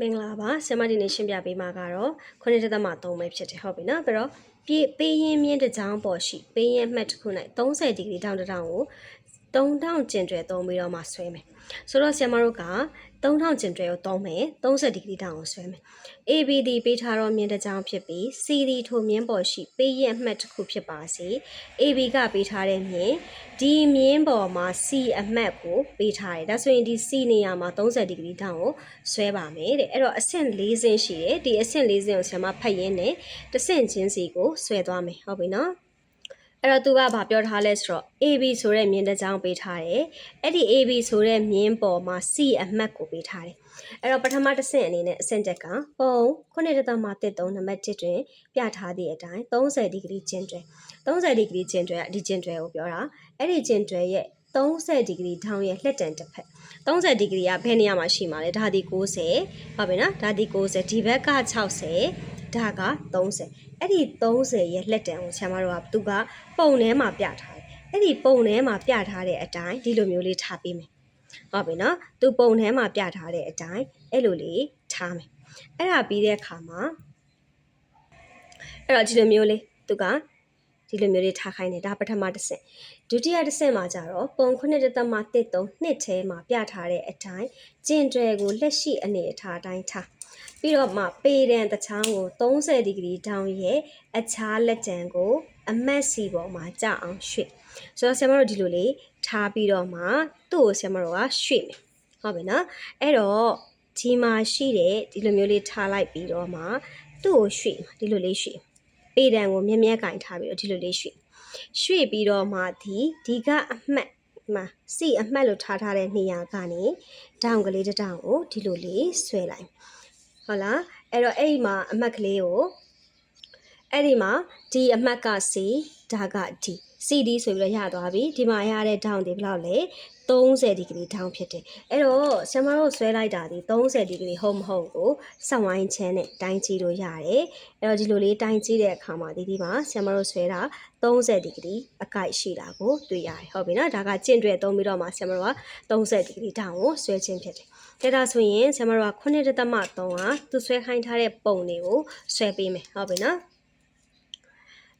မင်္ဂလာပါဆရာမဒီနေ့ရှင်းပြပေးမှာကတော့ခုနှစ်သက်မှ3ပဲဖြစ်တယ်ဟုတ်ပြီနော်ပြီးတော့ပြေးပေးရင်မြင့်တစ်ကြောင်းပေါ်ရှိပေးရင်မှတ်တစ်ခု၌30ဒီဂရီတောင်တစ်တောင်ကို 3000ကျင်ကျွဲသုံးပြီးတော့မှဆွဲမယ်ဆိုတော့ဆရာမတို့က3000ကျင်ကျွဲကိုသုံးမယ်30ဒီဂရီတောင်ကိုဆွဲမယ် ABD ပေးထားတော့မြင့်တစ်ကြောင်းဖြစ်ပြီး CD ထိုမြင့်ပေါ်ရှိပေးရင်မှတ်တစ်ခုဖြစ်ပါစေ AB ကပေးထားတဲ့မြင့်ဒီမြင့်ပေါ်မှာ C အမှတ်ကိုပေးထားတယ်ဒါဆိုရင်ဒီ C နေရာမှာ30ဒီဂရီတောင်ကိုဆွဲပါမယ်တဲ့အဲ့တော့အဆင့်၄ဆင့်ရှိတယ်ဒီအဆင့်၄ဆင့်ကိုဆရာမဖတ်ရင်းနဲ့တစ်ဆင့်ချင်းစီကိုဆွဲသွားမယ်ဟုတ်ပြီနော် အဲ့တော့သူကဗာပြောထားလဲဆိုတော့ AB ဆိုတဲ့မြင်းတစ်ကြောင်းပေးထားတယ်အဲ့ဒီ AB ဆိုတဲ့မြင်းပေါ်မှာ C အမှတ်ကိုပေးထားတယ်အဲ့တော့ပထမတစ်ဆင့်အနေနဲ့အဆင့်တက်ကပုံခုနှစ်တသမ13နံပါတ်1တွင်ပြထားသည့်အတိုင်း30ဒီဂရီကျင်းတွဲ30ဒီဂရီကျင်းတွဲကဒီကျင်းတွဲကိုပြောတာအဲ့ဒီကျင်းတွဲရဲ့ 30ဒီဂရီထောင်းရဲ့လက်တံတစ်ဖက်30ဒီဂရီကဘယ်နေရာမှာရှိမှာလဲဒါဒီ90ဟုတ်ပြီနော်ဒါဒီ90ဒီဘက်က60ဒါက30အဲ့ဒီ30ရဲ့လက်တံကိုဆရာမတို့ကသူကပုံထဲမှာပြထားတယ်အဲ့ဒီပုံထဲမှာပြထားတဲ့အတိုင်းဒီလိုမျိုးလေးထားပေးမယ်ဟုတ်ပြီနော်သူပုံထဲမှာပြထားတဲ့အတိုင်းအဲ့လိုလေးထားမယ်အဲ့ဒါပြီးတဲ့အခါမှာအဲ့တော့ဒီလိုမျိုးလေးသူကဒီလိုမျိုးလေးထားခိုင်းတယ်ဒါပထမတစ်ဆင့် ဒုတိယတစ်ဆင့်မှာကျတော့ပုံခုနှစ်တက်မှ13နှစ်ထဲမှာပြထားတဲ့အတိုင်းကျင်တွယ်ကိုလက်ရှိအနေအထားအတိုင်းထားပြီးတော့မှပေတံတချောင်းကို30ဒီဂရီတောင်းရဲ့အခြားလက်တံကို အမတ်စီပေါ်မှာကြအောင်ရွှေ့ဆိုတော့ဆရာမတို့ဒီလိုလေးထားပြီးတော့မှသူ့ကိုဆရာမတို့ကရွှေ့မယ်ဟုတ်ပြီနော်အဲ့တော့ဒီမှာရှိတဲ့ဒီလိုမျိုးလေးထားလိုက်ပြီးတော့မှသူ့ကိုရွှေ့ဒီလိုလေးရွှေ့ပေတံကိုမြဲမြဲကင်ထားပြီးတော့ဒီလိုလေးရွှေ့ ရွှေ့ပြီးတော့မှဒီဒီကအမှတ်မှာစီအမှတ်လို့ထားထားတဲ့နေရာကနေတောင်ကလေးတစ်တောင်ကိုဒီလိုလေးဆွဲလိုက်ဟုတ်လားအဲ့တော့အဲ့ဒီမှာအမှတ်ကလေးကိုအဲ့ဒီမှာဒီအမှတ်က C ဒါက D CD ဆိုပြီးတော့ရသွားပြီဒီမှာရတဲ့ဒေါင်ဒီဘယ်လောက်လဲ30ဒီဂရီဒေါင်ဖြစ်တယ်အဲ့တော့ဆရာမတို့ဆွဲလိုက်တာဒီ30ဒီဂရီဟုတ်မဟုတ်ကိုစက်ဝိုင်းချမ်းနဲ့တိုင်းကြည့်လို့ရတယ်အဲ့တော့ဒီလိုလေးတိုင်းကြည့်တဲ့အခါမှာဒီဒီမှာဆရာမတို့ဆွဲတာ30ဒီဂရီအကိုက်ရှိတာကိုတွေ့ရတယ်ဟုတ်ပြီနော်ဒါကကျင့်တွေသုံးပြီးတော့မှဆရာမတို့က30ဒီဂရီဒေါင်ကိုဆွဲခြင်းဖြစ်တယ်ဒါဒါဆိုရင်ဆရာမတို့က9.3ကသူဆွဲခိုင်းထားတဲ့ပုံတွေကိုဆွဲပေးမယ်ဟုတ်ပြီနော်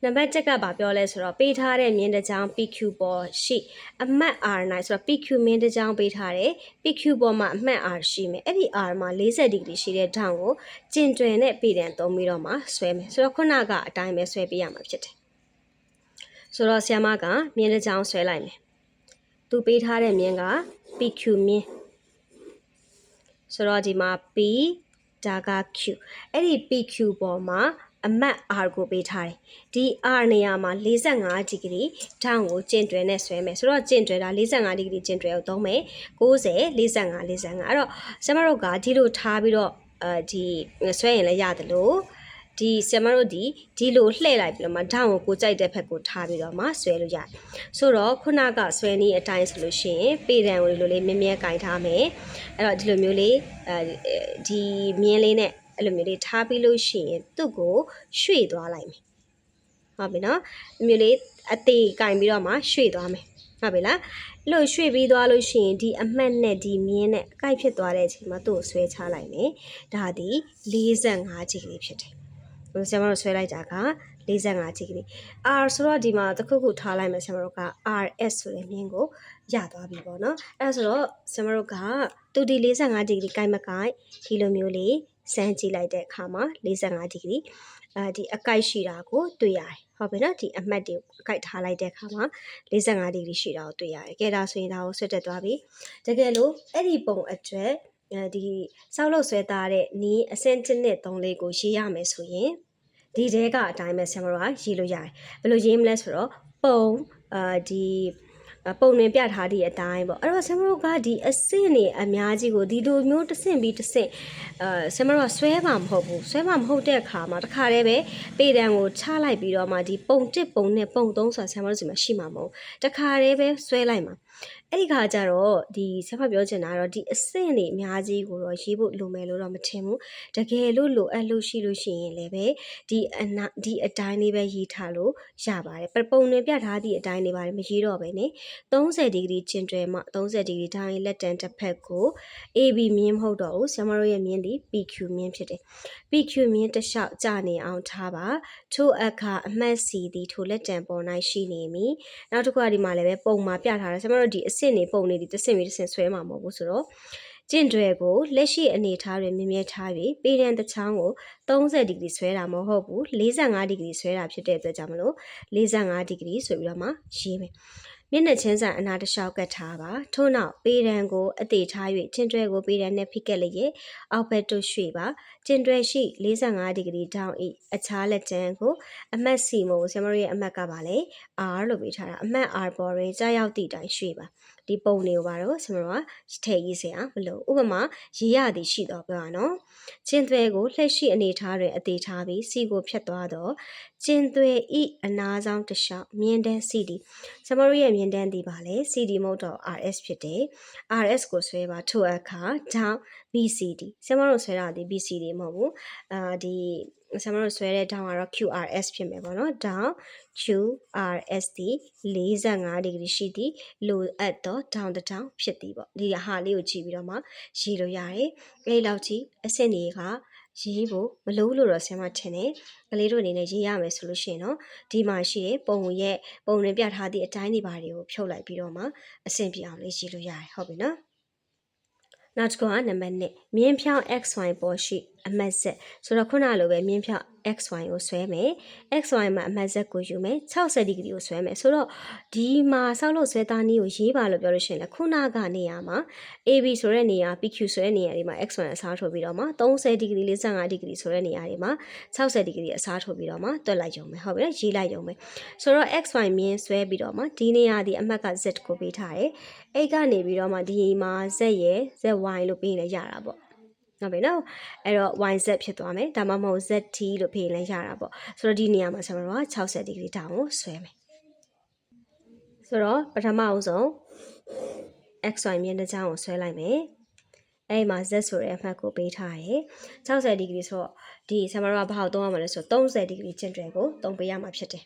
နံပါတ်7ကဘာပြောလဲဆိုတော့ပေးထားတဲ့မြင်းတစ်ချောင်း PQ ပေါ်ရှိအမှတ် R9 ဆိုတော့ PQ မြင်းတစ်ချောင်းပေးထားတယ် PQ ပေါ်မှာအမှတ် R ရှိမယ်အဲ့ဒီ R မှာ40ဒီဂရီရှိတဲ့ဓာတ်ကိုကျင်တွင်နဲ့ပြည်တံသုံးပြီးတော့မှဆွဲမယ်ဆိုတော့ခုနကအတိုင်းပဲဆွဲပေးရမှာဖြစ်တယ်ဆိုတော့ဆီယမကမြင်းတစ်ချောင်းဆွဲလိုက်မယ်သူပေးထားတဲ့မြင်းက PQ မြင်းဆိုတော့ဒီမှာ P ဒါက Q အဲ့ဒီ PQ ပေါ်မှာ အမတ် R ကိုပေးထားတယ်ဒီ R နေရာမှာ45ဒီဂရီထောင်ကိုကျင့်တွယ်နဲ့ဆွဲမယ်ဆိုတော့ကျင့်တွယ်တာ45ဒီဂရီကျင့်တွယ်ကိုသုံးမယ်90 45 45အဲ့တော့ဆရာမတို့ကဒီလိုထားပြီးတော့အဲဒီဆွဲရင်လည်းရတယ်လို့ဒီဆရာမတို့ဒီဒီလိုလှည့်လိုက်ပြီးတော့မှဓာတ်ကိုကိုကြိုက်တဲ့ဘက်ကိုထားပြီးတော့မှဆွဲလို့ရတယ်ဆိုတော့ခုနကဆွဲနည်းအတိုင်းဆိုလို့ရှိရင်ပေတံကိုဒီလိုလေးမြဲမြဲကင်ထားမယ်အဲ့တော့ဒီလိုမျိုးလေးအဲဒီမြင်းလေးနဲ့ အဲ့လိုမျိုးလေးထားပြီးလို့ရှိရင်သူ့ကိုရွှေ့သွားလိုက်မယ်ဟုတ်ပြီနော်ဒီမျိုးလေးအသေးကင်ပြီးတော့မှရွှေ့သွားမယ်ဟုတ်ပြီလားလို့ရွှေ့ပြီးသွားလို့ရှိရင်ဒီအမှတ်နဲ့ဒီမြင်းနဲ့အကိုက်ဖြစ်သွားတဲ့အချိန်မှာသူ့ကိုဆွဲချလိုက်မယ်ဒါဒီ45ဒီဂရီဖြစ်တယ်ဟိုဆရာမတို့ဆွဲလိုက်တာက45ဒီဂရီ R ဆိုတော့ဒီမှာတစ်ခုခုထားလိုက်မယ်ဆရာမတို့က RS ဆိုတဲ့မြင်းကိုရသွားပြီပေါ့နော်အဲဆိုတော့ဆရာမတို့ကတူဒီ45ဒီဂရီကိုက်မကိုက်ဒီလိုမျိုးလေး စမ်းကြည့်လိုက်တဲ့အခါမှာ45ဒီဂရီအဲဒီအကိုက်ရှိတာကိုတွေ့ရတယ်ဟုတ်ပြီနော်ဒီအမှတ်တွေအကိုက်ထားလိုက်တဲ့အခါမှာ45ဒီဂရီရှိတာကိုတွေ့ရတယ်ကဲဒါဆိုရင်ဒါကိုဆွတ်တက်သွားပြီတကယ်လို့အဲ့ဒီပုံအတွက်အဲဒီစောက်လို့ဆွဲသားတဲ့နီးအစင်တစ်နဲ့3လေးကိုရေးရမယ်ဆိုရင်ဒီတဲကအတိုင်းပဲဆင်မတော်ကရေးလို့ရတယ်ဘယ်လိုရေးမလဲဆိုတော့ပုံအာဒီ ပုံတွင်ပြထားသည့်အတိုင်းပေါ့အဲ့တော့ဆမ်မတို့ကဒီအဆင့်နေအများကြီးကိုဒီလိုမျိုးတစ်ဆင့်ပြီးတစ်ဆင့်အဲဆမ်မတို့ကဆွဲမှာမဟုတ်ဘူးဆွဲမှာမဟုတ်တဲ့အခါမှာတခါတည်းပဲပေတံကိုချလိုက်ပြီးတော့မှဒီပုံတစ်ပုံနဲ့ပုံသုံးဆိုတာဆမ်မတို့စီမှာရှိမှာမဟုတ်တခါတည်းပဲဆွဲလိုက်မှာအဲ့ဒီခါကျတော့ဒီဆက်ဖတ်ပြောချင်တာကတော့ဒီအဆင့်တွေအများကြီးကိုတော့ရေးဖို့လိုမယ်လို့တော့မထင်ဘူးတကယ်လို့လိုအပ်လို့ရှိလို့ရှိရင်လည်းပဲဒီအနာဒီအတိုင်းလေးပဲရေးထားလို့ရပါတယ်ပပုံတွင်ပြထားသည့်အတိုင်းလေးပါတယ်မရေးတော့ပဲね30ဒီဂရီကျင်တွယ်မှ30ဒီဂရီတိုင်းလက်တန်တစ်ဖက်ကို AB မြင်းမဟုတ်တော့ဘူးဆရာမတို့ရဲ့မြင်းဒီ PQ မြင်းဖြစ်တယ် PQ မြင်းတစ်လျှောက်ကြာနေအောင်ထားပါထို့အခါအမှတ်စီသည်ထိုလက်တံပေါ်၌ရှိနေမည်နောက်တစ်ခုကဒီမှာလည်းပဲပုံမှာပြထားတယ်ဆရာမတို့ဒီအဆင့်နေပုံနေဒီတစ်ဆင့်ပြီးတစ်ဆင့်ဆွဲမှာမဟုတ်ဘူးဆိုတော့ကျင့်တွယ်ကိုလက်ရှိအနေထားတွင်မြင်မြဲထားပြီးပေရန်တစ်ချောင်းကို30ဒီဂရီဆွဲတာမဟုတ်ဘူး45ဒီဂရီဆွဲတာဖြစ်တဲ့အတွက်ကြောင့်မလို့45ဒီဂရီဆိုပြီးတော့မှရေးမယ် မျက်နှာချင်းဆိုင်အနာတစ်လျှောက်ကတ်ထားပါထို့နောက်ပေရန်ကိုအသေးထား၍ကျင့်တွယ်ကိုပေရန်နဲ့ဖိကက်လျက်အောက်ဘက်တို့ရွှေ့ပါကျင်တွယ်ရှိ45ဒီဂရီတောင်ဤအခြားလက်ကျန်ကိုအမှတ်စီမို့ဆရာမတို့ရဲ့အမှတ်ကပါလေ R လို့ပေးထားတာအမှတ် R ပေါ်ရင်ကြာရောက်သည့်အတိုင်းရွှေ့ပါ ဒီပုံလေးကိုပါတော့ဆရာမတို့ကထည့်ရေးစရာမလိုဥပမာရေးရသည်ရှိတော့ပြောရနော်ကျင်သွဲကိုလှည့်ရှိအနေထားတွင်အသေးထားပြီးစီကိုဖြတ်သွားတော့ကျင်သွဲဤအနာဆောင်တစ်လျှောက်မြင်းတန်း CD ဆရာမတို့ရဲ့မြင်းတန်းဒီပါလေ CD မဟုတ်တော့ RS ဖြစ်တယ် RS ကိုဆွဲပါထို့အခါ down BCD ဆရာမတို့ဆွဲတာဒီ BCD မဟုတ်ဘူးအာဒီ ဆရာမတို့ဆွဲတဲ့ down ကတော့ QRS ဖြစ်မယ်ပေါ့နော် down QRS ဒီ45ဒီဂရီရှိသည်လိုအပ်တော့ down တစ် down ဖြစ်သည်ပေါ့ဒီဟာလေးကိုကြည့်ပြီးတော့မှရေးလို့ရတယ်အဲ့လောက်ကြီးအဆင့်တွေကရေးဖို့မလို့လို့တော့ဆရာမထင်တယ်ကလေးတို့အနေနဲ့ရေးရမယ်ဆိုလို့ရှိရင်တော့ဒီမှာရှိတဲ့ပုံရဲ့ပုံတွင်ပြထားသည့်အတိုင်းဒီပါတွေကိုဖြုတ်လိုက်ပြီးတော့မှအဆင်ပြေအောင်လေးရေးလို့ရတယ်ဟုတ်ပြီနော်နောက်တစ်ခုကနံပါတ်1မြင်းဖြောင်း xy ပေါ်ရှိ အမှတ်ဆက်ဆိုတော့ခုနလိုပဲမြင်းဖြောင်း xy ကိုဆွဲမယ် xy မှာအမှတ်ဆက်ကိုယူမယ်60ဒီဂရီကိုဆွဲမယ်ဆိုတော့ဒီမှာဆောက်လို့ဆွဲသားနည်းကိုရေးပါလို့ပြောလို့ရှိရင်လည်းခုနကနေရာမှာ AB ဆိုတဲ့နေရာ PQ ဆိုတဲ့နေရာတွေမှာ xy အစားထိုးပြီးတော့မှ30ဒီဂရီ45ဒီဂရီဆိုတဲ့နေရာတွေမှာ60ဒီဂရီအစားထိုးပြီးတော့မှတွက်လိုက်ရုံပဲဟုတ်ပြီနော်ရေးလိုက်ရုံပဲဆိုတော့ xy မြင်းဆွဲပြီးတော့မှဒီနေရာဒီအမှတ်က z ကိုပေးထားတယ်အဲ့ကနေပြီးတော့မှဒီမှာ z ရယ် zy လို့ပေးရင်လည်းရတာပေါ့ ဟုတ်ပြီနော်အဲ့တော့ yz ဖြစ်သွားမယ်ဒါမှမဟုတ် zt လို့ဖေးလဲရတာပေါ့ဆိုတော့ဒီနေရာမှာကျွန်တော်တို့က60ဒီဂရီတောင်ကိုဆွဲမယ်ဆိုတော့ပထမအဆုံး xy မြင်းတစ်ချောင်းကိုဆွဲလိုက်မယ်အဲ့မှာ z ဆိုတဲ့အမှတ်ကိုပေးထားတယ်60ဒီဂရီဆိုတော့ဒီဆမတော်ကဘာကိုသုံးရမှာလဲဆိုတော့30ဒီဂရီကျင့်တွယ်ကိုသုံးပေးရမှာဖြစ်တယ်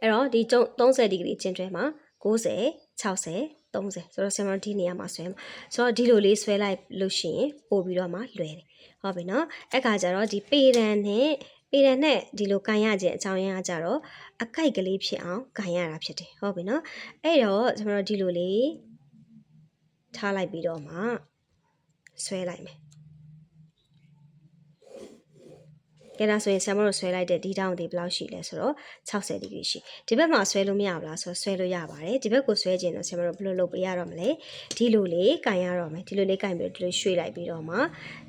အဲ့တော့ဒီ30ဒီဂရီကျင့်တွယ်မှာ90 60 30ဆိုတော့ဆင်မဒီနေရာမှာဆွဲမှာဆိုတော့ဒီလိုလေးဆွဲလိုက်လို့ရှိရင်ပို့ပြီးတော့မှလွယ်တယ်ဟုတ်ပြီနော်အဲ့ခါကျတော့ဒီပေရန်နဲ့ပေရန်နဲ့ဒီလိုကန်ရခြင်းအကြောင်းရင်းကကြတော့အကိုက်ကလေးဖြစ်အောင်ကန်ရတာဖြစ်တယ်ဟုတ်ပြီနော်အဲ့တော့ဆင်မတို့ဒီလိုလေးထားလိုက်ပြီးတော့မှဆွဲလိုက်မယ် ကဲဒါဆိုရင်ဆမ်မတို့ဆွဲလိုက်တဲ့ဒီတောင်းဒီဘယ်လောက်ရှိလဲဆိုတော့60ဒီဂရီရှိဒီဘက်မှာဆွဲလို့မရဘူးလားဆိုတော့ဆွဲလို့ရပါတယ်ဒီဘက်ကိုဆွဲခြင်းတော့ဆမ်မတို့ဘယ်လိုလုပ်ပေးရတော့မလဲဒီလိုလေးကင်ရတော့မယ်ဒီလိုလေးကင်ပြီးဒီလိုရွှေ့လိုက်ပြီးတော့မှ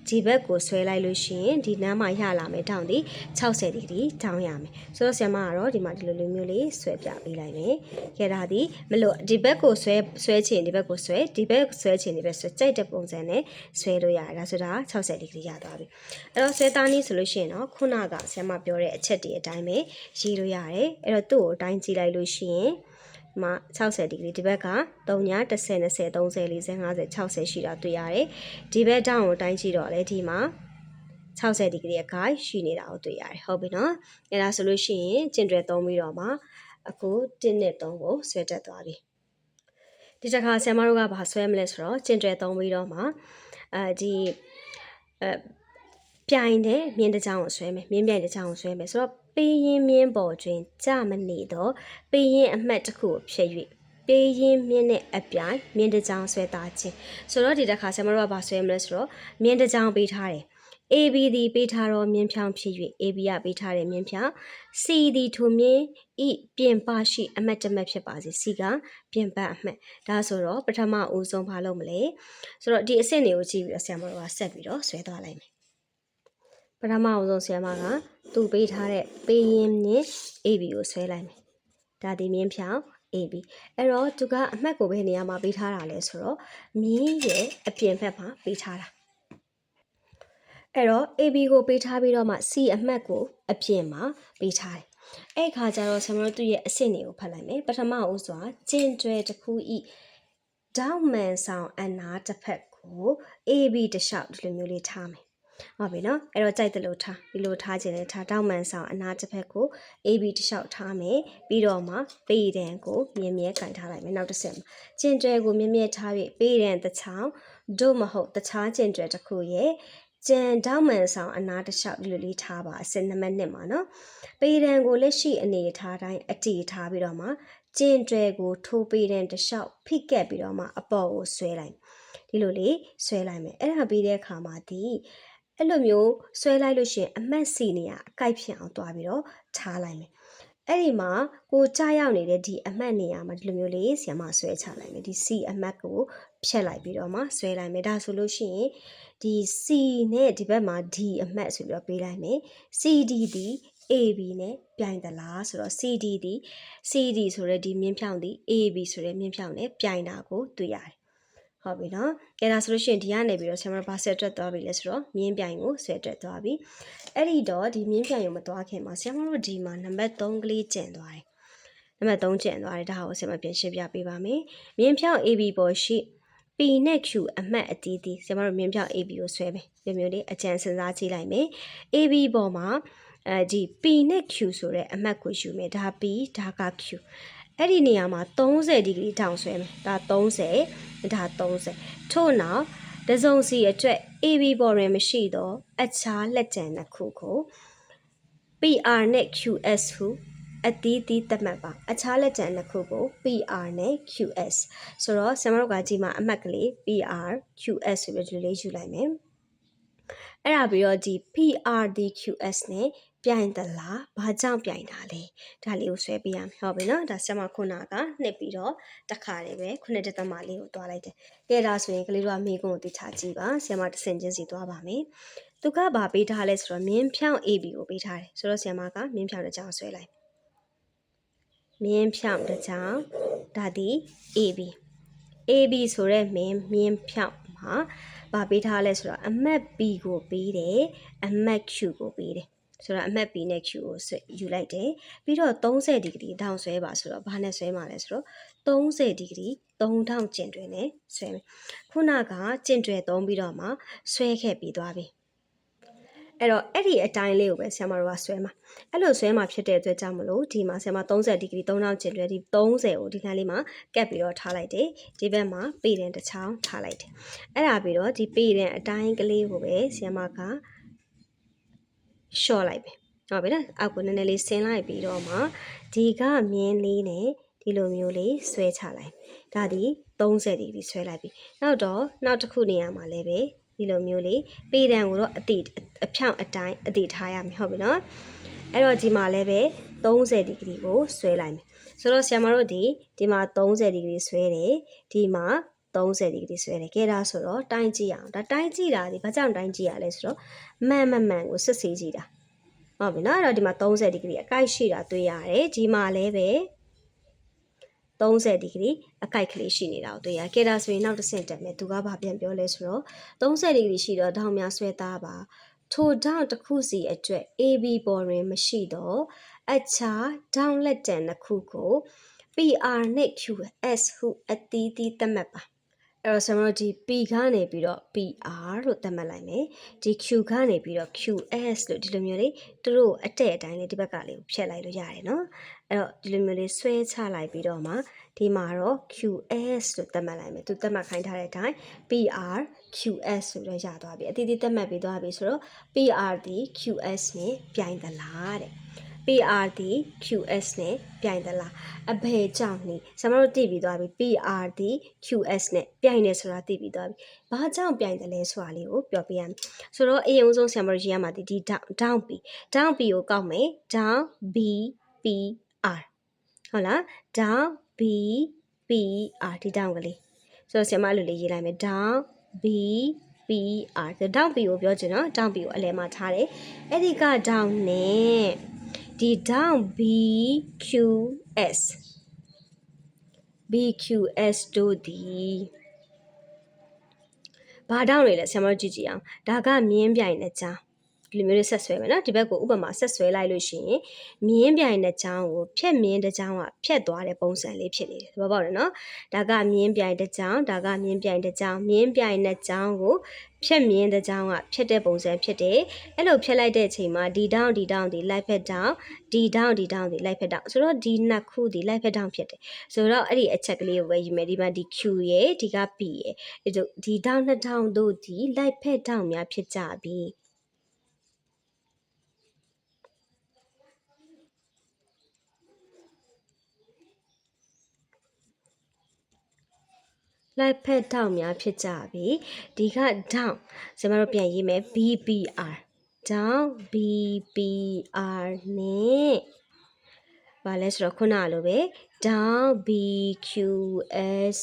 ဒီဘက်ကိုဆွဲလိုက်လို့ရှိရင်ဒီနားမှာရလာမယ်တောင်းဒီ60ဒီဂရီတောင်းရမယ်ဆိုတော့ဆမ်မကတော့ဒီမှာဒီလိုလေးမျိုးလေးဆွဲပြပေးလိုက်မယ်ကဲဒါဒီမလို့ဒီဘက်ကိုဆွဲဆွဲခြင်းဒီဘက်ကိုဆွဲဒီဘက်ဆွဲခြင်းဒီဘက်ဆွဲကြိုက်တဲ့ပုံစံနဲ့ဆွဲလို့ရတယ်ဒါဆိုတာ60ဒီဂရီရသွားပြီအဲ့တော့ဆွဲသားနည်းဆိုလို့ရှိရင်တော့ခုနကဆရာမပြောတဲ့အချက်တွေအတိုင်းပဲရေးလို့ရတယ်အဲ့တော့သူ့ကိုအတိုင်းကြည့်လိုက်လို့ရှိရင် မှာ60ဒီဂရီဒီဘက်က3ည10 20 30 40 50 60ရှိတာတွေ့ရတယ်ဒီဘက်တောင်းကိုတိုင်းကြည့်တော့လေဒီမှာ60ဒီဂရီအခိုင်ရှိနေတာကိုတွေ့ရတယ်ဟုတ်ပြီနော်အဲ့ဒါဆိုလို့ရှိရင်ကျင်တွယ်သုံးပြီးတော့မှအခု1နဲ့3ကိုဆွဲတက်သွားပြီဒီတစ်ခါဆရာမတို့ကဘာဆွဲမလဲဆိုတော့ကျင်တွယ်သုံးပြီးတော့မှအဲဒီအဲ ပြိုင်တဲ့မြင်းတစ်ချောင်းကိုဆွဲမယ်မြင်းပြိုင်တစ်ချောင်းကိုဆွဲမယ်ဆိုတော့ပေးရင်မြင်းပေါ်တွင်ကြမနေတော့ပေးရင်အမှတ်တစ်ခုကိုဖြည့်၍ပေးရင်မြင်းနဲ့အပြိုင်မြင်းတစ်ချောင်းဆွဲသားခြင်းဆိုတော့ဒီတစ်ခါဆရာမတို့ကဘာဆွဲမလဲဆိုတော့မြင်းတစ်ချောင်းပေးထားတယ် AB ဒီပေးထားတော့မြင်းဖြောင်းဖြစ်၍ AB ကပေးထားတဲ့မြင်းဖြောင်း C ဒီထိုမြင်းဤပြင်ပရှိအမှတ်တမဲ့ဖြစ်ပါစေ C ကပြင်ပအမှတ်ဒါဆိုတော့ပထမဦးဆုံးဘာလုပ်မလဲဆိုတော့ဒီအဆင့်တွေကိုကြည့်ပြီးတော့ဆရာမတို့ကဆက်ပြီးတော့ဆွဲသွားလိုက်မယ် ပထမအောင်ဆုံးဆရာမကသူ့ပေးထားတဲ့ပေးရင်းနဲ့ AB ကိုဆွဲလိုက်မယ်ဒါဒီမြင်းဖြောင်း AB အဲ့တော့သူကအမှတ်ကိုဘယ်နေရာမှာပေးထားတာလဲဆိုတော့မြင်းရဲ့အပြင်ဘက်မှာပေးထားတာအဲ့တော့ AB ကိုပေးထားပြီးတော့မှ C အမှတ်ကိုအပြင်မှာပေးထားတယ်အဲ့ခါကျတော့ဆရာမတို့သူ့ရဲ့အဆင့်တွေကိုဖတ်လိုက်မယ်ပထမဦးစွာကျင်ကျွဲတစ်ခုဤဒေါက်မန်ဆောင်အနာတစ်ဖက်ကို AB တစ်လျှောက်ဒီလိုမျိုးလေးထားမယ် ဟုတ်ပြီနော်အဲ့တော့ကြိုက်တယ်လို့ထားဒီလိုထားခြင်းနဲ့ထားဒေါက်မန်ဆောင်အနာတစ်ဖက်ကို AB တစ်လျှောက်ထားမယ်ပြီးတော့မှပေဒံကိုမြင်းမြဲကင်ထားလိုက်မယ်နောက်တစ်ဆက်မှာကျင်တွဲကိုမြင်းမြဲထားပြီးပေဒံတစ်ချောင်းတို့မဟုတ်တခြားကျင်တွဲတစ်ခုရဲ့ကျန်ဒေါက်မန်ဆောင်အနာတစ်လျှောက်ဒီလိုလေးထားပါအစစ်နံပါတ်1မှာနော်ပေဒံကိုလက်ရှိအနေထားတိုင်းအတီထားပြီးတော့မှကျင်တွဲကိုထိုးပေဒံတစ်လျှောက်ဖိကက်ပြီးတော့မှအပေါ်ကိုဆွဲလိုက်ဒီလိုလေးဆွဲလိုက်မယ်အဲ့ဒါပြီးတဲ့အခါမှာဒီ အဲ့လိုမျိုးဆွဲလိုက်လို့ရှိရင်အမှတ်စီနေရအကိုက်ဖြစ်အောင်တွားပြီးတော့ထားလိုက်မယ်အဲ့ဒီမှာကိုကြားရောက်နေတဲ့ဒီအမှတ်နေရာမှာဒီလိုမျိုးလေးဆီယမဆွဲချလိုက်မယ်ဒီ C အမှတ်ကိုဖြတ်လိုက်ပြီးတော့မှဆွဲလိုက်မယ်ဒါဆိုလို့ရှိရင်ဒီ C နဲ့ဒီဘက်မှာ D အမှတ်ဆိုပြီးတော့ပေးလိုက်မယ် CD ဒီ AB နဲ့ပြိုင်သလားဆိုတော့ CD ဒီ CD ဆိုတဲ့ဒီမြင်းဖြောင်းဒီ AB ဆိုတဲ့မြင်းဖြောင်းနဲ့ပြိုင်တာကိုတွေ့ရတယ် ဟုတ်ပြီနော်အဲဒါဆိုလို့ရှိရင်ဒီကနေပြီးတော့ဆရာမဘာဆက်တွက်သွားပြီလဲဆိုတော့မြင်းပြိုင်ကိုဆွဲတွက်သွားပြီအဲ့ဒီတော့ဒီမြင်းပြိုင်ကိုမသွားခင်မှာဆရာမတို့ဒီမှာနံပါတ်3ကလေးကျန်သွားတယ်နံပါတ်3ကျန်သွားတယ်ဒါကိုဆရာမပြန်ရှင်းပြပေးပါမယ်မြင်းဖြောင်း AB ပေါ်ရှိ P နဲ့ Q အမှတ်အတီးတီးဆရာမတို့မြင်းဖြောင်း AB ကိုဆွဲမယ်ဒီမျိုးလေးအကြံစဉ်းစားကြည့်လိုက်မယ် AB ပေါ်မှာအဲဒီ P နဲ့ Q ဆိုတဲ့အမှတ်ကိုယူမယ်ဒါ P ဒါက Q အဲ့ဒီနေရာမှာ30ဒီဂရီတောင်ဆွဲမယ်ဒါ30ဒါ30ထို့နောက်တစုံစီအတွက် AB ပေါ်တွင်မရှိသောအခြားလက်ကျန်တစ်ခုကို PR နဲ့ QS ဟုအတီးတီးသတ်မှတ်ပါအခြားလက်ကျန်တစ်ခုကို PR နဲ့ QS ဆိုတော့ဆရာမတို့ကကြည့်မှာအမှတ်ကလေး PR QS ဆိုပြီးဒီလိုလေးယူလိုက်မယ်အဲ့ဒါပြီးတော့ဒီ PRDQS နဲ့ ပြိုင်သလားဘာကြောင့်ပြိုင်တာလဲဒါလေးကိုဆွဲပြရမယ်ဟုတ်ပြီနော်ဒါဆရာမခုနကနှစ်ပြီးတော့တစ်ခါလေးပဲခုနှစ်တသမလေးကိုတွားလိုက်တယ်ကဲဒါဆိုရင်ကလေးတို့ကမိကုံကိုတိချကြည့်ပါဆရာမတစ်ဆင့်ချင်းစီတွားပါမယ်သူကဘာပေးထားလဲဆိုတော့မြင်းဖြောင်း AB ကိုပေးထားတယ်ဆိုတော့ဆရာမကမြင်းဖြောင်းတစ်ကြောင်ဆွဲလိုက်မြင်းဖြောင်းတစ်ကြောင်ဒါဒီ AB AB ဆိုတဲ့မင်းမြင်းဖြောင်းမှာဗာပေးထားလဲဆိုတော့အမှတ် B ကိုပေးတယ်အမှတ် Q ကိုပေးတယ် ဆိုတော့အမှတ် B နဲ့ Q ကိုယူလိုက်တယ်ပြီးတော့30ဒီဂရီတောင်ဆွဲပါဆိုတော့ဘာနဲ့ဆွဲမှာလဲဆိုတော့30ဒီဂရီ3000ကျင်တွင်နဲ့ဆွဲမယ်ခုနကကျင်တွယ်သုံးပြီးတော့မှဆွဲခဲ့ပြီးသွားပြီအဲ့တော့အဲ့ဒီအတိုင်းလေးကိုပဲဆရာမတို့ကဆွဲမှာအဲ့လိုဆွဲမှာဖြစ်တဲ့အတွက်ကြောင့်မလို့ဒီမှာဆရာမ30ဒီဂရီ3000ကျင်တွယ်ဒီ30ကိုဒီခန်းလေးမှာကပ်ပြီးတော့ထားလိုက်တယ်ဒီဘက်မှာပေတဲ့တစ်ချောင်းထားလိုက်တယ်အဲ့ဒါပြီးတော့ဒီပေတဲ့အတိုင်းကလေးကိုပဲဆရာမက လျှော့လိုက်ပဲဟုတ်ပြီနော်အောက်ကိုနည်းနည်းလေးဆင်းလိုက်ပြီးတော့မှဒီကမြင်းလေးနဲ့ဒီလိုမျိုးလေးဆွဲချလိုက်ဒါဒီ30ဒီဂရီဆွဲလိုက်ပြီနောက်တော့နောက်တစ်ခုနေရာမှာလည်းပဲဒီလိုမျိုးလေးပေတံကိုတော့အတိအဖြောင့်အတိုင်းအတိထားရမယ်ဟုတ်ပြီနော်အဲ့တော့ဒီမှာလည်းပဲ30ဒီဂရီကိုဆွဲလိုက်မယ်ဆိုတော့ဆရာမတို့ဒီဒီမှာ30ဒီဂရီဆွဲတယ်ဒီမှာ 30ဒီဂရီဆွဲတယ်ကဲဒါဆိုတော့တိုင်းကြည့်အောင်ဒါတိုင်းကြည့်တာဒီဘာကြောင့်တိုင်းကြည့်ရလဲဆိုတော့မှန်မှန်မှန်ကိုစစ်ဆေးကြည့်တာဟုတ်ပြီနော်အဲ့တော့ဒီမှာ30ဒီဂရီအကိုက်ရှိတာတွေ့ရတယ်ဒီမှာလည်းပဲ30ဒီဂရီအကိုက်ကလေးရှိနေတာကိုတွေ့ရကဲဒါဆိုရင်နောက်တစ်ဆင့်တက်မယ်သူကဘာပြန်ပြောလဲဆိုတော့30ဒီဂရီရှိတော့ဒေါင်များဆွဲသားပါထိုဒေါင်တစ်ခုစီအတွက် AB ပေါ်တွင်မရှိတော့အခြားဒေါင်လက်တန်တစ်ခုကို PR နဲ့ QS ဟုအတီးတီးသတ်မှတ်ပါ အဲ့တော့ဆရာမတို့ဒီ P ကနေပြီးတော့ PR လို့သတ်မှတ်လိုက်မယ်ဒီ Q ကနေပြီးတော့ QS လို့ဒီလိုမျိုးလေးသူတို့အတဲ့အတိုင်းလေးဒီဘက်ကလေးကိုဖြတ်လိုက်လို့ရတယ်နော်အဲ့တော့ဒီလိုမျိုးလေးဆွဲချလိုက်ပြီးတော့မှဒီမှာတော့ QS လို့သတ်မှတ်လိုက်မယ်သူသတ်မှတ်ခိုင်းထားတဲ့အတိုင်း PR QS ဆိုတော့ရသွားပြီအတီးတီးသတ်မှတ်ပြီးသွားပြီဆိုတော့ PR ဒီ QS နဲ့ပြိုင်သလားတဲ့ PR ဒီ QS နဲ့ပြိုင်သလားအဘယ်ကြောင့်နေဆရာမတို့သိပြီးသွားပြီ PR ဒီ QS နဲ့ပြိုင်နေဆိုတာသိပြီးသွားပြီဘာကြောင့်ပြိုင်တယ်လဲဆိုတာလေးကိုပြောပြရမယ်ဆိုတော့အရင်ဦးဆုံးဆရာမတို့ရေးရမှာဒီဒီ down down P down P ကိုကောက်မယ် down B P R ဟုတ်လား down B P R ဒီ down ကလေးဆိုတော့ဆရာမအဲ့လိုလေးရေးလိုက်မယ် down B PR ဒါ down P ကိုပြောချင်တော့ down P ကိုအလဲမှာထားတယ်အဲ့ဒီက down နဲ့ ဒီ down BQS BQS တို့ဒီဘာတောင်းတွေလဲဆရာမတို့ကြည့်ကြည့်အောင်ဒါကမြင်းပြိုင်တဲ့ကြား ဒီလိုမျိုးလေးဆက်ဆွဲမယ်နော်ဒီဘက်ကိုဥပမာဆက်ဆွဲလိုက်လို့ရှိရင်မြင်းပြိုင်တဲ့ချောင်းကိုဖြက်မြင်းတဲ့ချောင်းကဖြက်သွားတဲ့ပုံစံလေးဖြစ်နေတယ်သဘောပေါက်တယ်နော်ဒါကမြင်းပြိုင်တဲ့ချောင်းဒါကမြင်းပြိုင်တဲ့ချောင်းမြင်းပြိုင်တဲ့ချောင်းကိုဖြက်မြင်းတဲ့ချောင်းကဖြက်တဲ့ပုံစံဖြစ်တယ်အဲ့လိုဖြက်လိုက်တဲ့အချိန်မှာဒီတောင်းဒီတောင်းဒီလိုက်ဖက်တောင်းဒီတောင်းဒီတောင်းဒီလိုက်ဖက်တောင်းဆိုတော့ဒီနှစ်ခုဒီလိုက်ဖက်တောင်းဖြစ်တယ်ဆိုတော့အဲ့ဒီအချက်ကလေးကိုပဲယူမယ်ဒီမှာဒီ Q ရဲ့ဒီက P ရဲ့အဲ့ဒါဒီတောင်းနှစ်တောင်းတို့ဒီလိုက်ဖက်တောင်းများဖြစ်ကြပြီ လိုက်ဖက်တောက်များဖြစ်ကြပြီဒီက down ကျွန်တော်တို့ပြန်ရေးမယ် BPR down BPR နဲ့ဘာလဲဆိုတော့ခုနလိုပဲ down BQS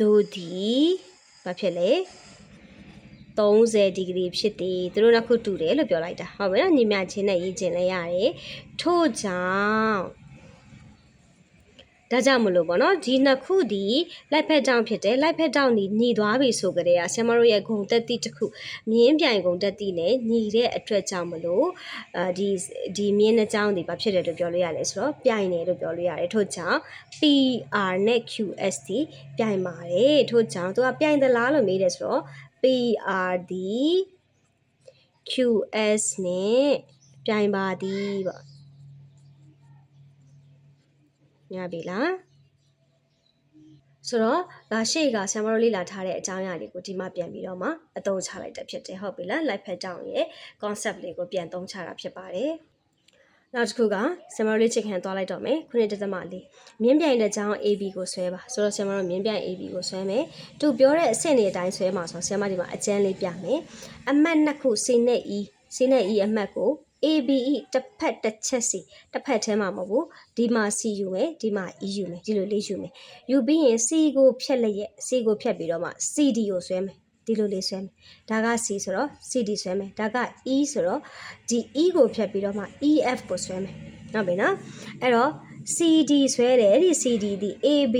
တို့ဒီဘာဖြစ်လဲ30ဒီဂရီဖြစ်သည်သူတို့နှစ်ခုတူတယ်လို့ပြောလိုက်တာဟုတ်ပြီနော်ညီမချင်းနဲ့ရေးချင်လဲရတယ်ထို့ကြောင့် ဒါကြောင့်မလို့ပေါ့နော်ဒီနှစ်ခုဒီလိုက်ဖက်တောင်ဖြစ်တယ်လိုက်ဖက်တောင်ဒီညီသွားပြီဆိုကြတဲ့ကဆရာမတို့ရဲ့ဂုံတက်တိတစ်ခုမြင်းပြိုင်ဂုံတက်တိနဲ့ညီတဲ့အတွက်ကြောင့်မလို့အာဒီဒီမြင်းနှစ်ကြောင်းဒီဘာဖြစ်တယ်လို့ပြောလို့ရလဲဆိုတော့ပြိုင်တယ်လို့ပြောလို့ရတယ်ထို့ကြောင့် PR နဲ့ QS ဒီပြိုင်ပါတယ်ထို့ကြောင့်သူကပြိုင်သလားလို့မေးတယ်ဆိုတော့ PR ဒီ QS နဲ့ပြိုင်ပါသည်ပေါ့ ညပြီလားဆိုတော့ဒါရှေ့ကဆရာမတို့လေ့လာထားတဲ့အကြောင်းအရာလေးကိုဒီမှာပြန်ပြီးတော့မှအသုံးချလိုက်တာဖြစ်တယ်ဟုတ်ပြီလား live ဖက်တောင်းရဲ့ concept လေးကိုပြန်သုံးချတာဖြစ်ပါတယ်နောက်တစ်ခုကဆရာမတို့လေးချစ်ခံသွားလိုက်တော့မယ်ခုနှစ်တသမလေးမြင်းပြိုင်တဲ့ကြောင်း AB ကိုဆွဲပါဆိုတော့ဆရာမတို့မြင်းပြိုင် AB ကိုဆွဲမယ်သူပြောတဲ့အဆင့်တွေအတိုင်းဆွဲမှာဆိုတော့ဆရာမဒီမှာအကျန်းလေးပြမယ်အမှတ်နှစ်ခု C နဲ့ E C နဲ့ E အမှတ်ကို ABE တစ်ဖက်တစ်ချက်စီတစ်ဖက်ထဲမှာမဟုတ်ဘူးဒီမှာ C ယူမယ်ဒီမှာ E ယူမယ်ဒီလိုလေးယူမယ်ယူပြီးရင် C ကိုဖြတ်လိုက်ရဲ့ C ကိုဖြတ်ပြီးတော့မှ CD ကိုဆွဲမယ်ဒီလိုလေးဆွဲမယ်ဒါက C ဆိုတော့ CD ဆွဲမယ်ဒါက E ဆိုတော့ဒီ E ကိုဖြတ်ပြီးတော့မှ EF ကိုဆွဲမယ်ဟုတ်ပြီနော်အဲ့တော့ CD ဆွဲတယ်ဒီ CD ဒီ AB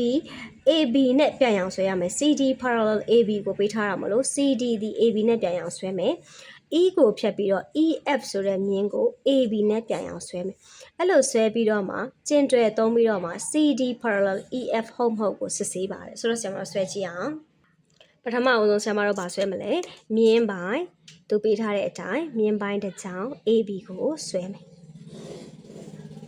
AB နဲ့ပြန်အောင်ဆွဲရမယ် CD parallel AB ကိုပေးထားတာမလို့ CD ဒီ AB နဲ့ပြန်အောင်ဆွဲမယ် E ကိုဖြတ်ပြီးတော့ EF ဆိုတဲ့မြင်းကို AB နဲ့ပြန်အောင်ဆွဲမယ်အဲ့လိုဆွဲပြီးတော့မှကျင်တွယ်သုံးပြီးတော့မှ CD parallel EF ဟုတ်မဟုတ်ကိုစစ်ဆေးပါတယ်ဆိုတော့ဆရာမတို့ဆွဲကြည့်အောင်ပထမအဆုံးဆရာမတို့ဗာဆွဲမလဲမြင်းပိုင်းသူပေးထားတဲ့အတိုင်းမြင်းပိုင်းတစ်ချောင်း AB ကိုဆွဲမယ်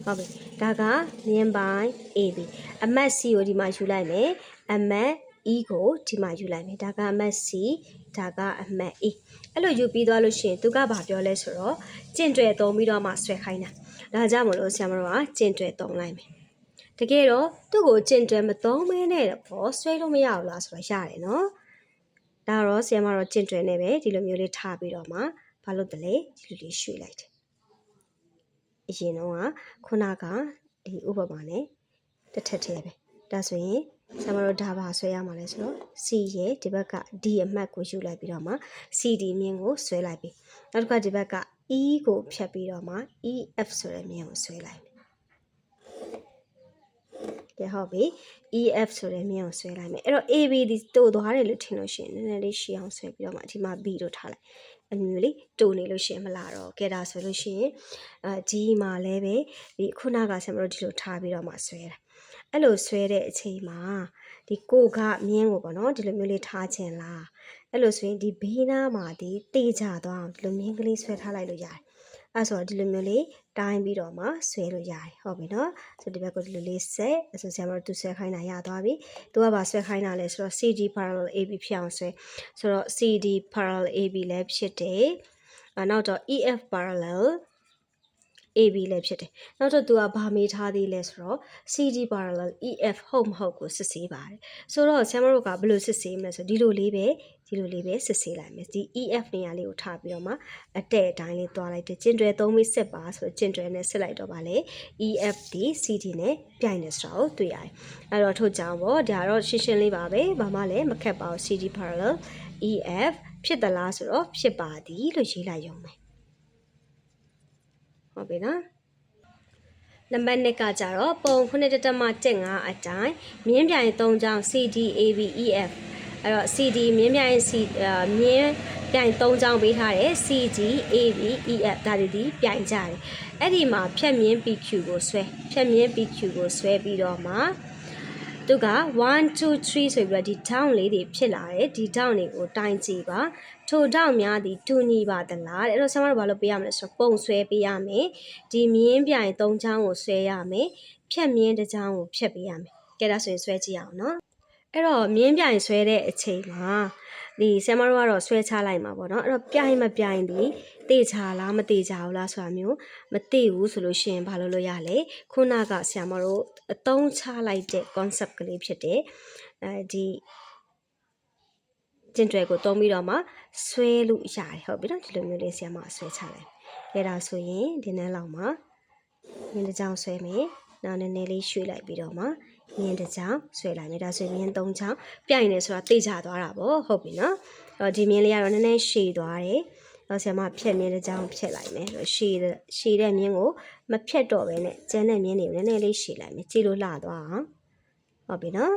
ဟုတ်ပြီဒါကမြင်းပိုင်း AB အမတ် C ကိုဒီမှာယူလိုက်မယ်အမတ် E ကိုဒီမှာယူလိုက်မယ်ဒါကအမတ် C ဒါကအမတ် E အဲ့လိုယူပြီးသွားလို့ရှိရင်သူကဘာပြောလဲဆိုတော့ကျင့်တွယ်သုံးပြီးတော့မှဆွဲခိုင်းတာဒါကြောင့်မလို့ဆရာမတို့ကကျင့်တွယ်သုံးလိုက်မယ်တကယ်တော့သူ့ကိုကျင့်တွယ်မသုံးမင်းနဲ့တော့ဆွဲလို့မရဘူးလားဆိုတော့ရတယ်နော်ဒါတော့ဆရာမတို့ကျင့်တွယ်နေပဲဒီလိုမျိုးလေးထားပြီးတော့မှဘာလို့တလဲဒီလိုလေးရွှေ့လိုက်တယ်အရင်တော့ကခုနကဒီဥပမာနဲ့တစ်ထက်သေးပဲဒါဆိုရင် ဆရာမတို့ဒါပါဆွဲရမှာလဲဆိုတော့ C ရဲ့ဒီဘက်က D အမှတ်ကိုယူလိုက်ပြီးတော့မှ CD မြင်းကိုဆွဲလိုက်ပြီနောက်တစ်ခါဒီဘက်က E ကိုဖြတ်ပြီးတော့မှ EF ဆိုတဲ့မြင်းကိုဆွဲလိုက်မယ်ကဲဟုတ်ပြီ EF ဆိုတဲ့မြင်းကိုဆွဲလိုက်မယ်အဲ့တော့ AB ဒီတိုးသွားတယ်လို့ထင်လို့ရှိရင်နည်းနည်းလေးရှည်အောင်ဆွဲပြီးတော့မှဒီမှာ B လို့ထားလိုက်အမျိုးလေးတိုးနေလို့ရှိရင်မလာတော့ကဲဒါဆိုလို့ရှိရင်အဲဒီမှာလည်းပဲဒီခုနကဆရာမတို့ဒီလိုထားပြီးတော့မှဆွဲတာ အဲ့လိုဆွဲတဲ့အချိန်မှာဒီကိုကမြင်းကိုပေါ့နော်ဒီလိုမျိုးလေးထားခြင်းလားအဲ့လိုဆိုရင်ဒီဘေးနားမှာဒီတေးကြသွားအောင်ဒီလိုမြင်းကလေးဆွဲထားလိုက်လို့ရတယ်အဲ့ဆိုတော့ဒီလိုမျိုးလေးတိုင်းပြီးတော့မှဆွဲလို့ရတယ်ဟုတ်ပြီနော်ဆိုဒီဘက်ကိုဒီလိုလေးဆက်အဆိုဆရာမတို့သူဆွဲခိုင်းတာရသွားပြီသူကပါဆွဲခိုင်းတာလဲဆိုတော့ CD parallel AB ဖြစ်အောင်ဆွဲဆိုတော့ CD parallel AB လည်းဖြစ်တယ်အနောက်တော့ EF parallel AB လည်းဖြစ်တယ်။နောက်တော့သူကဘာမေးထားသေးလဲဆိုတော့ CD parallel EF ဟုတ်မဟုတ်ကိုစစ်ဆေးပါတယ်။ဆိုတော့ဆရာမတို့ကဘယ်လိုစစ်ဆေးမလဲဆိုဒီလိုလေးပဲဒီလိုလေးပဲစစ်ဆေးလိုက်မယ်။ဒီ EF နေရာလေးကိုထားပြီးတော့မှအတဲ့အတိုင်းလေးတွားလိုက်တယ်။ကျင်တွယ်သုံးပြီးစစ်ပါဆိုတော့ကျင်တွယ်နဲ့စစ်လိုက်တော့ဗာလေ EF ဒီ CD နဲ့ပြိုင်နေဆိုတာကိုတွေ့ရတယ်။အဲ့တော့ထို့ကြောင့်ပေါ့ဒါတော့ရှင်းရှင်းလေးပါပဲ။ဘာမှလည်းမခက်ပါဘူး CD parallel EF ဖြစ်သလားဆိုတော့ဖြစ်ပါသည်လို့ရေးလိုက်ရုံပဲ။ ဟုတ်ပြီနော်နံပါတ်1ကကြတော့ပုံ9တက်မတက်5အတိုင်းမြင်းပြိုင်3ချောင်း CDABEF အဲ့တော့ CD မြင်းပြိုင် C မြင်းပြိုင်၃ချောင်းပေးထားတယ် CG AB EF ဒါတွေဒီပြိုင်ကြတယ်အဲ့ဒီမှာဖြတ်မြင်း PQ ကိုဆွဲဖြတ်မြင်း PQ ကိုဆွဲပြီးတော့မှ သူက1 2 3ဆိုပြီးတော့ဒီ down လေးတွေဖြစ်လာတယ်ဒီ down တွေကိုတိုင်ကြည့်ပါထို down များသည်တူညီပါသလားတဲ့အဲ့တော့ဆရာမတို့ဘာလို့ပေးရမလဲဆိုတော့ပုံဆွဲပေးရမယ်ဒီမြင်းပြိုင်၃ချောင်းကိုဆွဲရမယ်ဖြတ်မြင်းတစ်ချောင်းကိုဖြတ်ပေးရမယ်ကဲဒါဆိုရင်ဆွဲကြည့်အောင်နော်အဲ့တော့မြင်းပြိုင်ဆွဲတဲ့အချိန်မှာ ဒီဆရာမတို့ကတော့ဆွဲချလိုက်မှာပေါ့နော်အဲ့တော့ပြိုင်မပြိုင်ဒီတေချာလားမတေချာဘူးလားဆိုတာမျိုးမသိဘူးဆိုလို့ရှိရင်ဘာလို့လို့ရလဲခုနကဆရာမတို့အသုံးချလိုက်တဲ့ concept ကလေးဖြစ်တဲ့အဲဒီကျင့်တွေကိုတုံးပြီးတော့မှဆွဲလို့ရတယ်ဟုတ်ပြီနော်ဒီလိုမျိုးလေးဆရာမဆွဲချလိုက်ရတာဆိုရင်ဒီနန်းလောက်မှာမြင်းတစ်ကြောင်ဆွဲမယ်နောက်နည်းနည်းလေးရွှေ့လိုက်ပြီးတော့မှ မြင်းတစ်ကြောင်ဆွဲလိုက်မယ်ဒါဆိုရင်မြင်းသုံးချောင်းပြိုင်နေဆိုတာသိကြသွားတာပေါ့ဟုတ်ပြီနော်အော်ဒီမြင်းလေးကတော့နည်းနည်းရှည်သွားတယ်တော့ဆရာမဖြက်မြင်းတစ်ကြောင်ဖြက်လိုက်မယ်ရှည်ရှည်တဲ့မြင်းကိုမဖြက်တော့ဘဲနဲ့ကျန်တဲ့မြင်းတွေကိုနည်းနည်းလေးရှည်လိုက်မယ်ကြည့်လို့လှသွားအောင်ဟုတ်ပြီနော်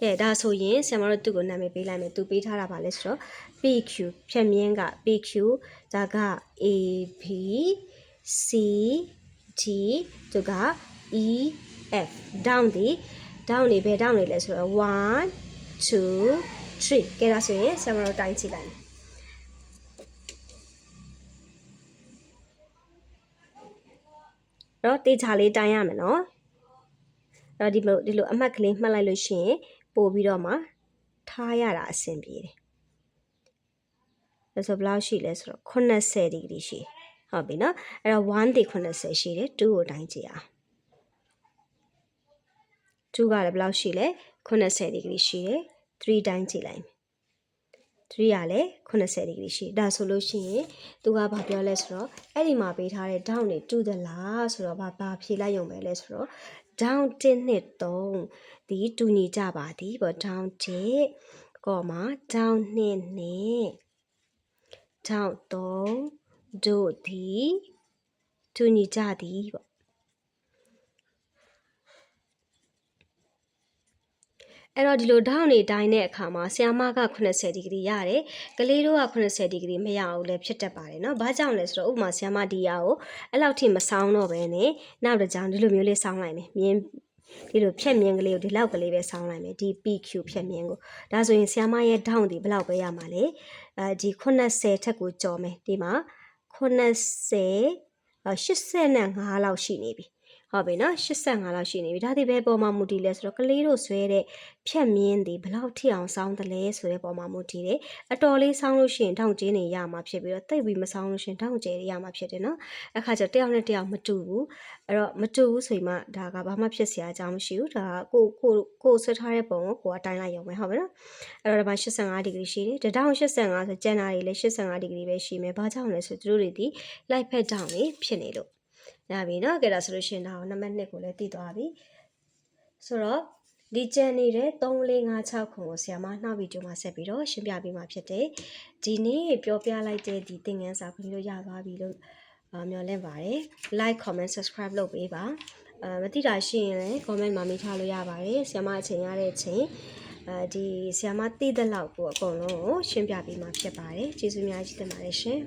ကဲဒါဆိုရင်ဆရာမတို့သူ့ကိုနာမည်ပေးလိုက်မယ်သူပေးထားတာပါလဲဆိုတော့ PQ ဖြတ်မြင်းက PQ ဒါက AB C D သူက E F down ဒီ down နေဘယ် down နေလဲဆိုတော့1 2 3ကဲဒါဆိုရင်ဆရာမတို့တိုင်းကြည့်လိုက်မယ်တော့တေချာလေးတိုင်းရမယ်နော်အဲ့တော့ဒီလိုဒီလိုအမှတ်ကလေးမှတ်လိုက်လို့ရှိရင်ပို့ပြီးတော့မှထားရတာအဆင်ပြေတယ်ဒါဆိုဘယ်လောက်ရှိလဲဆိုတော့80ဒီဂရီရှိ ဟုတ်ပြီနော်အဲ့တော့1ဒီ80ရှိတယ်2ကိုတိုင်းကြည့်အောင်2ကလည်းဘယ်လောက်ရှိလဲ80ဒီဂရီရှိတယ်3တိုင်းကြည့်လိုက်မယ်3ကလည်း80ဒီဂရီရှိဒါဆိုလို့ရှိရင်သူကဘာပြောလဲဆိုတော့အဲ့ဒီမှာပေးထားတဲ့ down တွေတူသလားဆိုတော့ဘာဘာဖြေလိုက်ရုံပဲလဲဆိုတော့ down 1နဲ့3ဒီတူညီကြပါသည်ပေါ့ down 1ကောမှာ down 2နဲ့ down 3 တို့သည်တူညီကြသည်ပေါ့အဲ့တော့ဒီလို down နေတိုင်းတဲ့အခါမှာဆီယာမက80ဒီဂရီရတယ်ကလေးတို့က80ဒီဂရီမရဘူးလည်းဖြစ်တတ်ပါတယ်เนาะဘာကြောင့်လဲဆိုတော့ဥပမာဆီယာမဒီယာကိုအဲ့လောက်ထိမဆောင်းတော့ဘဲနဲ့နောက်တစ်ကြောင်ဒီလိုမျိုးလေးဆောင်းလိုက်မယ်မြင်းဒီလိုဖြက်မြင်းကလေးကိုဒီလောက်ကလေးပဲဆောင်းလိုက်မယ်ဒီ PQ ဖြက်မြင်းကိုဒါဆိုရင်ဆီယာမရဲ့ down ဒီဘယ်လောက်ပဲရမှာလဲအဲဒီ80ထက်ကိုကြော်မယ်ဒီမှာ 80 85လောက်ရှိနေပြီ ဟုတ်ပြီနော်85လောက်ရှိနေပြီဒါဒီဘယ်ပေါ်မှာမူတည်လဲဆိုတော့ကလေးတို့ဆွဲတဲ့ဖြက်မြင်းတွေဘလောက်ထိအောင်စောင်းတယ်လဲဆိုတဲ့ပေါ်မှာမူတည်တယ်အတော်လေးစောင်းလို့ရှိရင်ထောင်ကျင်းနေရမှာဖြစ်ပြီးတော့တိတ်ပြီးမစောင်းလို့ရှိရင်ထောင်ကျဲရမှာဖြစ်တယ်နော်အခါကျတယောက်နဲ့တယောက်မတူဘူးအဲ့တော့မတူဘူးဆိုရင်မှဒါကဘာမှဖြစ်စရာအကြောင်းမရှိဘူးဒါကကိုကိုကိုဆွဲထားတဲ့ပုံကိုကိုကတိုင်းလိုက်ရုံပဲဟုတ်ပြီနော်အဲ့တော့ဒီမှာ85ဒီဂရီရှိတယ်တတောင်85ဆိုကျန်တာတွေလည်း85ဒီဂရီပဲရှိမယ်ဘာကြောင့်လဲဆိုသူတို့တွေဒီ light pad down နေဖြစ်နေလို့ ရပြီเนาะကြည့်ဒါဆိုလို့ရှိရင်ဒါနံပါတ်2ကိုလည်းတည်သွားပြီဆိုတော့ဒီကျန်နေတဲ့3 4 5 6ခုကိုဆရာမနှောက်ဗီဒီယိုမှာဆက်ပြီးတော့ရှင်းပြပေးမှာဖြစ်တယ်ဒီနေ့ပြောပြလိုက်တဲ့ဒီသင်ခန်းစာခွင့်လို့ရသွားပြီလို့မျှော်လင့်ပါတယ် like comment subscribe လုပ်ပေးပါအဲမသိတာရှိရင်လည်း comment မှာမေးထားလို့ရပါတယ်ဆရာမအချိန်ရတဲ့အချိန်အဲဒီဆရာမသိတဲ့လောက်ကိုအကုန်လုံးကိုရှင်းပြပေးမှာဖြစ်ပါတယ်ကျေးဇူးများကြီးတင်ပါတယ်ရှင်